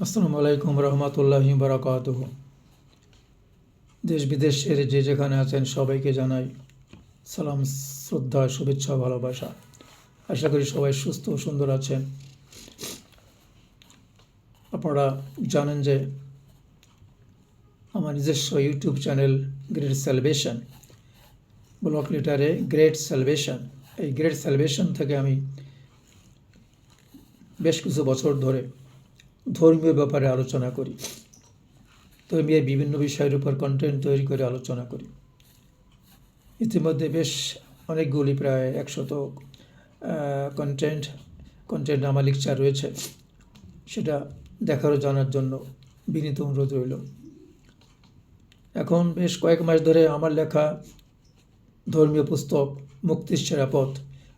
আসসালামু আলাইকুম রহমতুল্লাহ বারাকাত দেশ বিদেশের যে যেখানে আছেন সবাইকে জানাই সালাম, শ্রদ্ধা, শুভেচ্ছা, ভালোবাসা। আশা করি সবাই সুস্থ ও সুন্দর আছেন। আপনারা জানেন যে আমার নিজস্ব YouTube channel great celebration block লিটারে গ্রেট সেলিব্রেশন এই গ্রেট সেলিব্রেশন থেকে আমি বেশ কিছু বছর ধরে ধর্মীয় ব্যাপারে আলোচনা করি। ধর্মীয় বিভিন্ন বিষয়ের উপর কন্টেন্ট তৈরি করে আলোচনা করি। ইতিমধ্যে বেশ অনেকগুলি প্রায় একশত কন্টেন্ট কন্টেন্ট আমার লেকচার রয়েছে। সেটা দেখারও জানার জন্য বিনীত অনুরোধ রইল। এখন বেশ কয়েক মাস ধরে আমার লেখা ধর্মীয় পুস্তক মুক্তির সেরা পথ,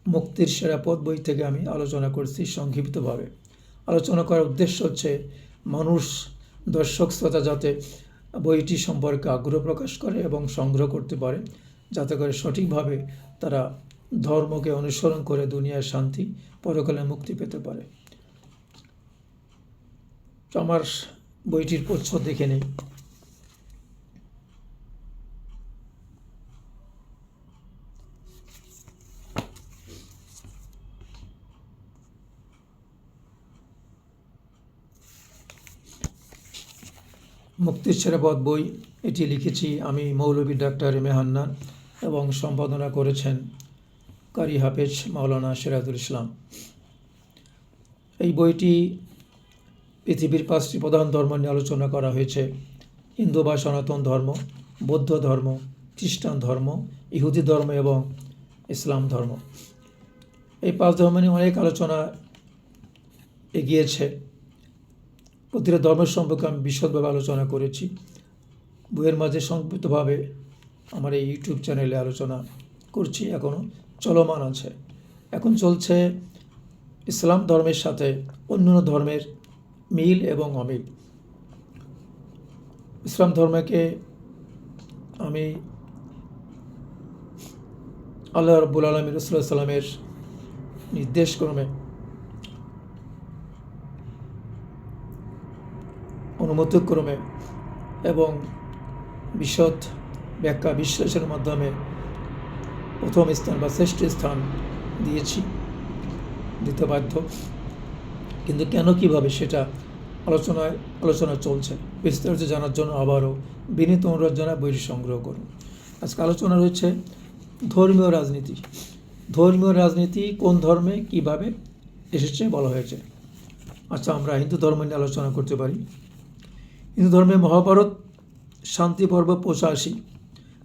মুক্তির সেরা পথ বই থেকে আমি আলোচনা করছি সংক্ষিপ্তভাবে। আলোচনা করার উদ্দেশ্য হচ্ছে মানুষ, দর্শক, শ্রোতা যাতে বইটি সম্পর্কে আগ্রহ প্রকাশ করে এবং সংগ্রহ করতে পারে, যাতে করে সঠিকভাবে তারা ধর্মকে অনুসরণ করে দুনিয়ার শান্তি, পরকালে মুক্তি পেতে পারে। আমার বইটির প্রচ্ছদ দেখে নেই। মুক্তির সেরাপথ বই, এটি লিখেছি আমি মৌলভী ডাক্তার এম হান্নান এবং সম্পাদনা করেছেন কারি হাফেজ মাওলানা সিরাজুল ইসলাম। এই বইটি পৃথিবীর পাঁচটি প্রধান ধর্ম নিয়ে আলোচনা করা হয়েছে। হিন্দু বা সনাতন ধর্ম, বৌদ্ধ ধর্ম, খ্রিস্টান ধর্ম, ইহুদি ধর্ম এবং ইসলাম ধর্ম। এই পাঁচ ধর্ম নিয়ে অনেক আলোচনা এগিয়েছে। প্রতিটা ধর্মের সম্পর্কে আমি বিশদভাবে আলোচনা করেছি। বইয়ের মাঝে সংক্ষিপ্তভাবে আমার এই ইউটিউব চ্যানেলে আলোচনা করছি এখনও চলমান আছে। এখন চলছে ইসলাম ধর্মের সাথে অন্যান্য ধর্মের মিল এবং অমিল। ইসলাম ধর্মকে আমি আল্লাহ রব্বুল আলমী রসুল্লাহ সাল্লামের নির্দেশক্রমে অনুমতিক্রমে এবং বিশদ ব্যাখ্যা বিশ্লেষণের মাধ্যমে প্রথম স্থান বা শ্রেষ্ঠ স্থান দিয়েছি, দিতে বাধ্য। কিন্তু কেন, কীভাবে সেটা আলোচনায় আলোচনা চলছে, বিস্তারিত জানার জন্য আবারও বিনীত অনুরোধ জানায় বইটি সংগ্রহ করুন। আজকে আলোচনা রয়েছে ধর্মীয় রাজনীতি। ধর্মীয় রাজনীতি কোন ধর্মে কীভাবে এসেছে বলা হয়েছে। আচ্ছা আমরা হিন্দু ধর্ম নিয়ে আলোচনা করতে পারি। হিন্দু ধর্মে মহাভারত শান্তি পর্ব পঁচাশি।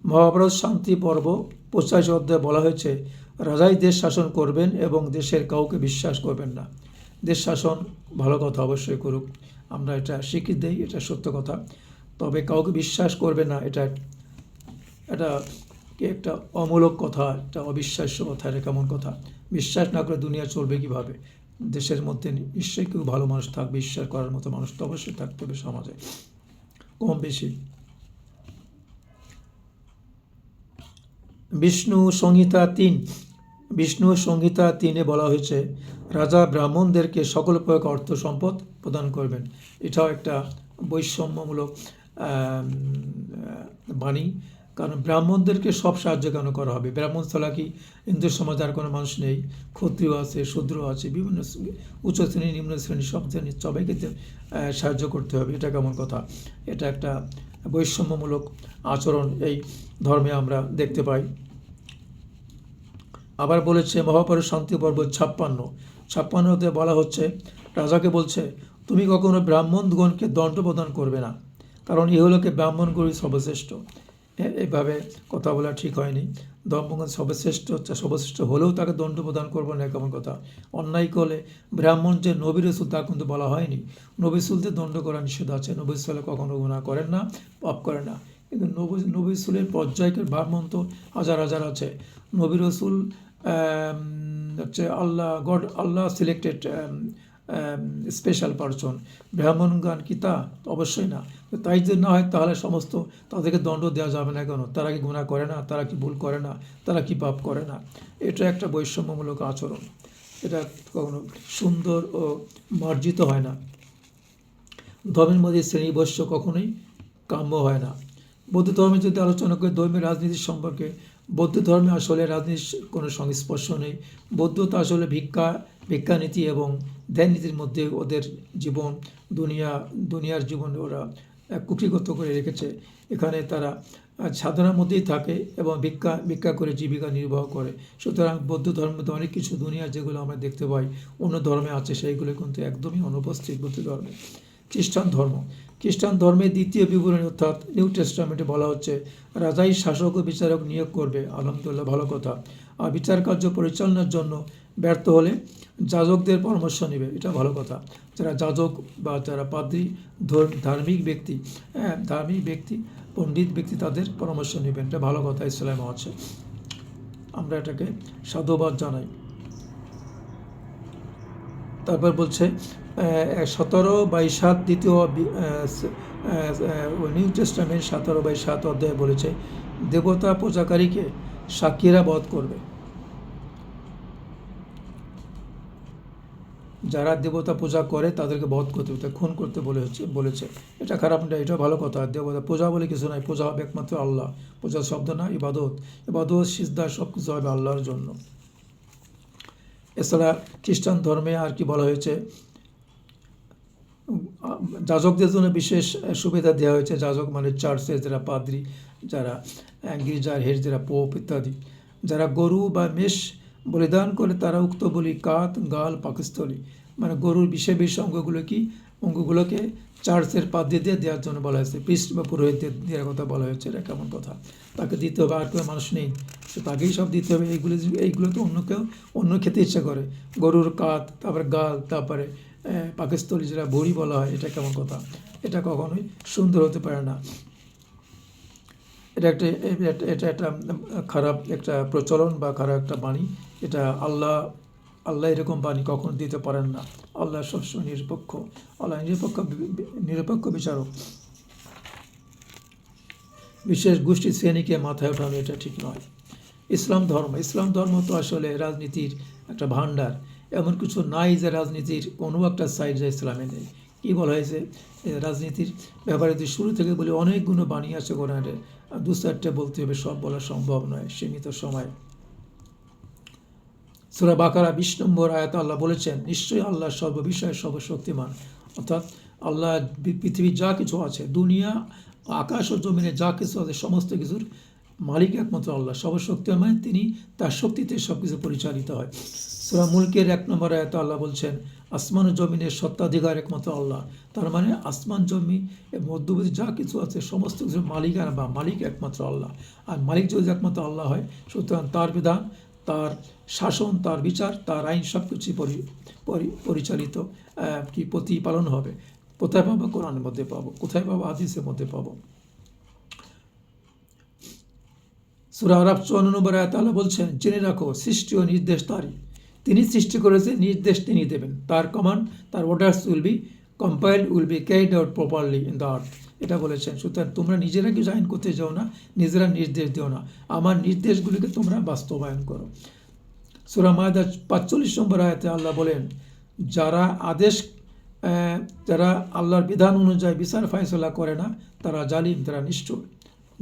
মহাভারত শান্তি পর্ব পঁচাশি অধ্যায়ে বলা হয়েছে, রাজাই দেশ শাসন করবেন এবং দেশের কাউকে বিশ্বাস করবেন না। দেশ শাসন ভালো কথা অবশ্যই করুক। আমরা এটা স্বীকৃতি দিই, এটা সত্য কথা। তবে কাউকে বিশ্বাস করবে না, এটা এটা একটা অমূলক কথা, একটা অবিশ্বাস্য কথা, এটা কেমন কথা? বিশ্বাস না করে দুনিয়া চলবে কীভাবে? দেশের মধ্যে নিশ্চয়ই কেউ ভালো মানুষ থাকবে বিশ্বাস করার মতো মানুষ তো অবশ্যই থাকতে হবে সমাজে। কম বেশি। বিষ্ণু সংহিতা তিন। বিষ্ণু সংহিতা তিনে বলা হয়েছে, রাজা ব্রাহ্মণদেরকে সকল প্রকার অর্থ সম্পদ প্রদান করবেন। এটাও একটা বৈষম্যমূলক বাণী। কারণ ব্রাহ্মণদেরকে সব সাহায্য কেন করা হবে? ব্রাহ্মণ ছাড়া কি হিন্দু সমাজে আর কোনো মানুষ নেই? ক্ষত্রিয় আছে, শূদ্র আছে, বিভিন্ন উচ্চ শ্রেণি, নিম্ন শ্রেণি, সব শ্রেণি সবাইকে সাহায্য করতে হবে। এটা কেমন কথা? এটা একটা বৈষম্যমূলক আচরণ এই ধর্মে আমরা দেখতে পাই। আবার বলেছে, মহাপর শান্তি পর্ব ছাপ্পান্ন। ছাপ্পান্নতে বলা হচ্ছে, রাজাকে বলছে, তুমি কখনো ব্রাহ্মণগণকে দণ্ড প্রদান করবে না। কারণ ইহলোকে ব্রাহ্মণগুলি সর্বশ্রেষ্ঠ। এইভাবে কথা বলা ঠিক হয়নি। ধর্মগণ সর্বশ্রেষ্ঠ সর্বশ্রেষ্ঠ হলেও তাকে দণ্ড প্রদান করব না কেমন কথা। অন্যায় করলে ব্রাহ্মণ যে নবী রসুল, তা কিন্তু বলা হয়নি। নবী দণ্ড করা নিষেধ আছে। নবী সুলে কখনো গুণা করেন না, পাপ করে না। কিন্তু নবী নবী সুলের পর্যায়কে ব্রাহ্মণ তো হাজার হাজার আছে। নবী রসুল হচ্ছে আল্লাহ, গড, আল্লাহ সিলেক্টেড স্পেশাল পারসন ব্রাহ্মণগান কি তা? অবশ্যই না। তাই যদি না হয়, তাহলে সমস্ত তাদেরকে দণ্ড দেওয়া যাবে না কেন? তারা কি গুণা করে না? তারা কি ভুল করে না? তারা কি পাপ করে না? এটা একটা বৈষম্যমূলক আচরণ। এটা কখনো সুন্দর ও মার্জিত হয় না। ধর্মের মধ্যে শ্রেণীবস্য কখনোই কাম্য হয় না। বৌদ্ধ ধর্মে যদি আলোচনা করে ধর্মের রাজনীতির সম্পর্কে, বৌদ্ধ ধর্মে আসলে রাজনীতির কোনো সংস্পর্শ নেই। বৌদ্ধতা আসলে ভিক্ষা, ভিক্ষানীতি এবং ধ্যান নীতির মধ্যে ওদের জীবন, দুনিয়া, দুনিয়ার জীবন ওরা কুক্ষিগত করে রেখেছে। এখানে তারা সাধনার মধ্যেই থাকে এবং ভিক্ষা ভিক্ষা করে জীবিকা নির্বাহ করে। সুতরাং বৌদ্ধ মধ্যে অনেক কিছু দুনিয়ার যেগুলো আমরা দেখতে পাই, অন্য ধর্মে আছে সেইগুলো কিন্তু একদমই অনুপস্থিত বৌদ্ধ ধর্মে। খ্রিস্টান ধর্ম। খ্রিস্টান ধর্মের দ্বিতীয় বিবরণী অর্থাৎ নিউ টেস্টামেন্টে বলা হচ্ছে, রাজাই শাসক ও বিচারক নিয়োগ করবে। আলহামদুলিল্লাহ, ভালো কথা। আর বিচার কার্য পরিচালনার জন্য ব্যর্থ হলে যাজকদের পরামর্শ নেবে। এটা ভালো কথা। যারা যাজক বা যারা পাদ্রী ধার্মিক ব্যক্তি হ্যাঁ ধার্মিক ব্যক্তি, পণ্ডিত ব্যক্তি তাদের পরামর্শ নেবেন। এটা ভালো কথা, ইসলামে আছে আমরা এটাকে সাধুবাদ জানাই। তারপর বলছে সতেরো বাই সাত দ্বিতীয় নিউ টেস্টামেন্ট সতেরো বাই সাত অধ্যায় বলেছে, দেবতা পূজাকারীকে সাক্ষীরা বধ করবে। যারা দেবতা পূজা করে তাদেরকে বধ করতে হবে খুন করতে বলে হচ্ছে বলেছে। এটা খারাপ না এটা ভালো কথা। দেবতা পূজা বলে কিছু নাই, পূজা হবে একমাত্র আল্লাহ। পূজা শব্দ না, ইবাদত। ইবাদত, সিজদা সব কিছু হবে আল্লাহর জন্য। এছাড়া খ্রিস্টান ধর্মে আর কি বলা হয়েছে? যাজকদের জন্য বিশেষ সুবিধা দেওয়া হয়েছে। যাজক মানে চার্চের যারা পাদ্রী, যারা গির্জার হেড যারা পোপ ইত্যাদি। যারা গরু বা মেষ বলিদান করে তারা উক্ত বলি কাত, গাল, পাকস্থলী। মানে গরুর বিশেষ অঙ্গগুলো কি? অঙ্গগুলোকে চার্চের পাদ্রী দিয়ে দিয়ে দেওয়ার জন্য বলা হয়েছে। প্রিস্ট বা পুরোহিতদের দেওয়ার কথা বলা হয়েছে, এটা কেমন কথা? তাকে দিতে হবে, আর কেউ মানুষ নেই। তো তাকেই সব দিতে হবে। এইগুলো এইগুলো তো অন্য কেউ, অন্য খেতে ইচ্ছা করে। গরুর কাত, তারপরে গাল, তারপরে পাকস্থলী, যেটা বড়ি বলা হয়, এটা কেমন কথা? এটা কখনোই সুন্দর হতে পারে না। এটা একটা, এটা- একটা খারাপ একটা প্রচলন বা খারাপ একটা বাণী। এটা আল্লাহ আল্লাহ এরকম বাণী কখনো দিতে পারেন না। আল্লাহ সবসময় নিরপেক্ষ। আল্লাহ নিরপেক্ষ নিরপেক্ষ বিচারক। বিশেষ গোষ্ঠী শ্রেণীকে মাথায় ওঠানো এটা ঠিক নয়। ইসলাম ধর্ম ইসলাম ধর্ম তো আসলে রাজনীতির একটা ভাণ্ডার। এমন কিছু নাই যে রাজনীতির কোনো একটা সাইড যে ইসলামে নেই। কী বলা হয়েছে? রাজনীতির ব্যাপারে শুরু থেকে বলি, অনেকগুলো বাণী আছে কোরআনে আর দু চারটে বলতে হবে, সব বলা সম্ভব নয়, সীমিত সময়। সুরা বাকারা বিশ নম্বর আয়াত আল্লাহ বলেছেন, নিশ্চয়ই আল্লাহ সর্ববিষয়ে সর্বশক্তিমান। অর্থাৎ আল্লাহ পৃথিবী পৃথিবীর যা কিছু আছে, দুনিয়া, আকাশ ও জমিনে যা কিছু আছে, সমস্ত কিছুর মালিক একমাত্র আল্লাহ সর্বশক্তিমান মানে তিনি তার শক্তিতে সব কিছু পরিচালিত হয়। সুরা মুলকের এক নম্বর আয়াত আল্লাহ বলছেন, আসমান জমিনের সত্ত্বাধিকার একমাত্র আল্লাহ। তার মানে আসমান, জমি, মধ্যবর্তী যা কিছু আছে, সমস্ত কিছুর মালিকানা বা মালিক একমাত্র আল্লাহ। আর মালিক যদি একমাত্র আল্লাহ হয়, সুতরাং তার বিধান, তার শাসন, তার বিচার, তার আইন সব কিছুই পরি- পরি- পরিচালিত কি প্রতিপালন হবে। কোথায় পাবো? কোরআনের মধ্যে পাবো। কোথায় পাবো? হাদিসের মধ্যে পাবো। সুরা আরব চুয়ান্ন নম্বর আয়াত আল্লাহ বলছেন, জেনে রাখো, সৃষ্টি ও নির্দেশ তারই। তিনি সৃষ্টি করেছে, নির্দেশ তিনি দেবেন। তার কমান্ড তার orders will be compiled will be carried out properly in the earth এটা বলেছেন। সুতরাং তোমরা নিজেরা কিছু আইন করতে যাও না, নিজেরা নির্দেশ দিও না। আমার নির্দেশগুলিকে তোমরা বাস্তবায়ন করো। সুরা মায়দা পাঁচচল্লিশ নম্বর আয়াতে আল্লাহ বলেন, যারা আদেশ যারা আল্লাহর বিধান অনুযায়ী বিচার ফায়সলা করে না, তারা জালিম, তারা নিষ্ঠুর।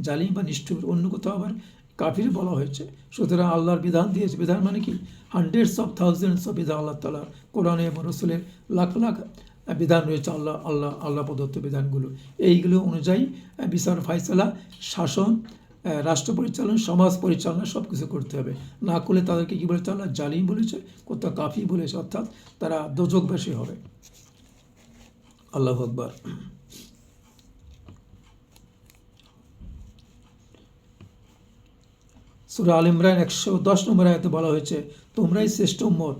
জালিম বা নিষ্ঠুর, অন্য কোথাও আবার কাফির বলা হয়েছে, সুতরাং আল্লাহর বিধান দিয়েছে। বিধান মানে কি? হান্ড্রেডস অফ থাউজেন্ডস অফ বিধান আল্লাহ তালা কোরআনে এবং রসুলের লাখ লাখ বিধান রয়েছে আল্লাহ আল্লাহ আল্লাহ প্রদত্ত বিধানগুলো। এইগুলো অনুযায়ী বিচার ফায়সলা, শাসন রাষ্ট্র পরিচালনা, সমাজ পরিচালনা সব কিছু করতে হবে। না করলে তাদেরকে কী বলেছে আল্লাহ? জালিম বলেছে, কোথাও কাফি বলেছে, অর্থাৎ তারা দোজকবাসী হবে। আল্লাহ আকবর। সুরা আল ইমরান একশো দশ নম্বর আয়তে বলা হয়েছে, তোমরাই শ্রেষ্ঠ উম্মত।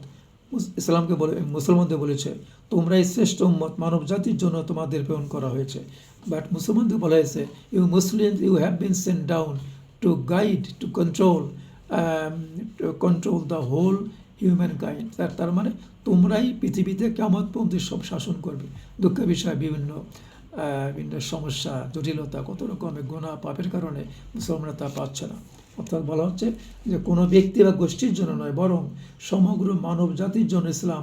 ইসলামকে বলে, মুসলমানদের বলেছে, তোমরাই শ্রেষ্ঠ উম্মত, মানব জাতির জন্য তোমাদের প্রেরণ করা হয়েছে। বাট মুসলমানদের বলা হয়েছে you Muslim you have been sent down to guide to control to control the whole human kind তার তার মানে তোমরাই পৃথিবীতে কেমন পর্যন্ত সব শাসন করবে। দুঃখ বিষয়, বিভিন্ন বিভিন্ন সমস্যা, জটিলতা, কত রকমের গোনা পাপের কারণে মুসলমানরা তা পাচ্ছে না। অর্থাৎ বলা হচ্ছে যে কোনো ব্যক্তি বা গোষ্ঠীর জন্য নয়, বরং সমগ্র মানব জাতির জন্য ইসলাম,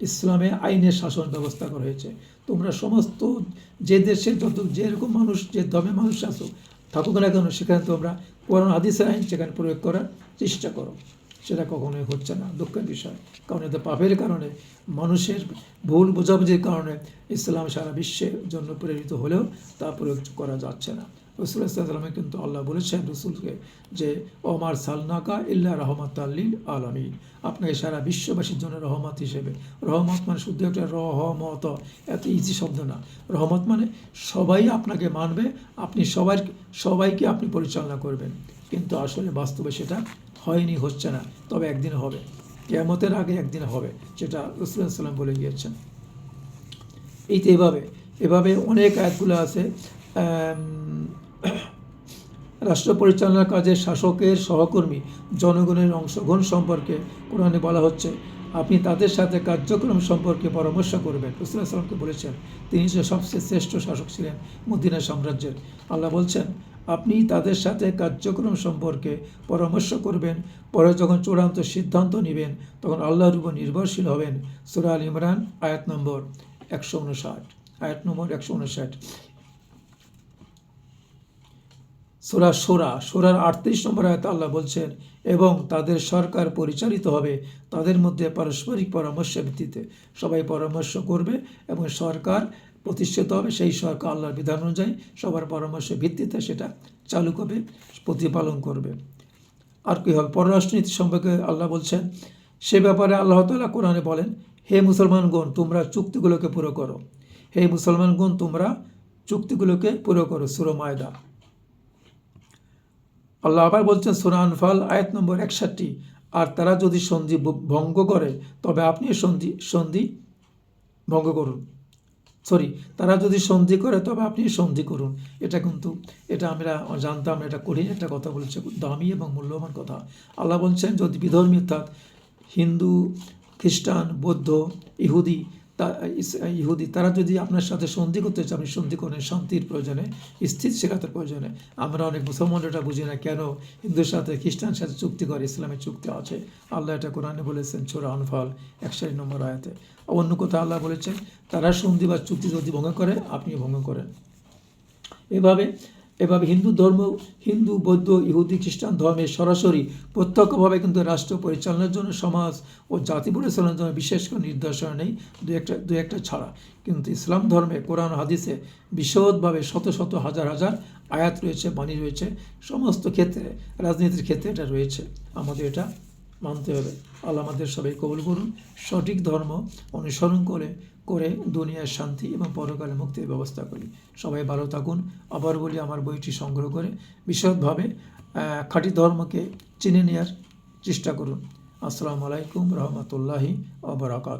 ইসলামে আইনের শাসন ব্যবস্থা করা হয়েছে। তোমরা সমস্ত যে দেশে যত যেরকম মানুষ, যে দমে মানুষ আসো থাকুক না কেন, সেখানে তোমরা কোরআন হাদিসের আইন সেখানে প্রয়োগ করার চেষ্টা করো। সেটা কখনোই হচ্ছে না, দুঃখের বিষয়। কারণ এতে পাপের কারণে, মানুষের ভুল বোঝাবুঝির কারণে ইসলাম সারা বিশ্বের জন্য প্রেরিত হলেও তা প্রয়োগ করা যাচ্ছে না। রসুল্লাহামে কিন্তু আল্লাহ বলেছেন রসুলকে যে ওমার সালনাকা ইল্লা রহমত আল্লিল আলমী আপনাকে সারা বিশ্ববাসীর জন্য রহমত হিসেবে, রহমত মানে শুধু একটা রহমত, এত ইজি শব্দ না। রহমত মানে সবাই আপনাকে মানবে, আপনি সবাই সবাইকে আপনি পরিচালনা করবেন। কিন্তু আসলে বাস্তবে সেটা হয়নি, হচ্ছে না। তবে একদিন হবে, কেয়ামতের আগে একদিন হবে, যেটা রসুল্লাহ সাল্লাম বলে গিয়েছেন। এই তো এভাবে এভাবে অনেক আয়াতগুলো আছে রাষ্ট্র পরিচালনার কাজে শাসকের সহকর্মী জনগণের অংশগ্রহণ সম্পর্কে কোরআনে বলা হচ্ছে, আপনি তাদের সাথে কার্যক্রম সম্পর্কে পরামর্শ করবেন। রসুল্লাহ সাল্লামকে বলেছেন, তিনি যে সবচেয়ে শ্রেষ্ঠ শাসক ছিলেন মদিনা সাম্রাজ্যের। আল্লাহ বলছেন, আপনি তাদের সাথে কার্যক্রম সম্পর্কে পরামর্শ করবেন, পরে যখন চূড়ান্ত সিদ্ধান্ত নেবেন, তখন আল্লাহর উপর নির্ভরশীল হবেন। সুরা আল ইমরান, আয়াত নম্বর একশো উনষাট। আয়াত নম্বর একশো উনষাট। সোরা সোরা, সোরার আটত্রিশ নম্বর আয়তে আল্লাহ বলছেন, এবং তাদের সরকার পরিচালিত হবে তাদের মধ্যে পারস্পরিক পরামর্শের ভিত্তিতে। সবাই পরামর্শ করবে এবং সরকার প্রতিষ্ঠিত হবে, সেই সরকার আল্লাহর বিধান অনুযায়ী সবার পরামর্শের ভিত্তিতে সেটা চালু করবে, প্রতিপালন করবে। আর কী হবে? পররাষ্ট্রনীতি সম্পর্কে আল্লাহ বলছেন, সে ব্যাপারে আল্লাহ তাআলা কোরআনে বলেন, হে মুসলমানগণ, তোমরা চুক্তিগুলোকে পুরো করো। হে মুসলমানগণ, তোমরা চুক্তিগুলোকে পুরো করো। সুরো মায়দা। আল্লাহ আবার বলছেন সুরা আনফাল, আয়াত নম্বর একষট্টি। আর তারা যদি সন্ধি ভঙ্গ করে, তবে আপনি সন্ধি সন্ধি ভঙ্গ করুন। সরি তারা যদি সন্ধি করে, তবে আপনি সন্ধি করুন। এটা কিন্তু, এটা আমরা জানতাম, এটা কঠিন একটা কথা বলেছে, দামি এবং মূল্যবান কথা। আল্লাহ বলছেন, যদি বিধর্মী অর্থাৎ হিন্দু, খ্রিস্টান, বৌদ্ধ, ইহুদি ইহুদি, তারা যদি আপনার সাথে সন্ধি করতে চায় আপনি সন্ধি করেন শান্তির প্রয়োজনে স্থিতিশীলতার প্রয়োজনে। আমরা অনেক মুসলমান এটা বুঝি না কেন হিন্দুর সাথে খ্রিস্টানের সাথে চুক্তি করে, ইসলামের চুক্তি আছে। আল্লাহ এটা কোরআনে বলেছেন ছোড়া আনফাল, একশো নম্বর আয়াতে। অন্য কথা আল্লাহ বলেছেন, তারা সন্ধি বা চুক্তি যদি ভঙ্গ করে আপনি ভঙ্গ করেন। এভাবে এভাবে হিন্দু ধর্ম, হিন্দু, বৌদ্ধ, ইহুদি, খ্রিস্টান ধর্মের সরাসরি প্রত্যক্ষভাবে কিন্তু রাষ্ট্র পরিচালনার জন্য, সমাজ ও জাতি পরিচালনার জন্য বিশেষ কোনো নির্দেশনা নেই, দু একটা দু একটা ছাড়া। কিন্তু ইসলাম ধর্মে, কোরআন হাদিসে বিশদভাবে শত শত হাজার হাজার আয়াত রয়েছে, বাণী রয়েছে। সমস্ত ক্ষেত্রে, রাজনীতির ক্ষেত্রে এটা রয়েছে। আমাদের এটা মানতে হবে। আল্লাহ আমাদের সবাই কবুল করুন, সঠিক ধর্ম অনুসরণ করে করে দুনিয়ার শান্তি এবং পরকালে মুক্তির ব্যবস্থা করি। সবাই ভালো থাকুন। আবার বলি, আমার বইটি সংগ্রহ করে বিশদভাবে খাঁটি ধর্মকে চিনে নেওয়ার চেষ্টা করুন। আসসালামু আলাইকুম রহমতুল্লাহি আবরাকাত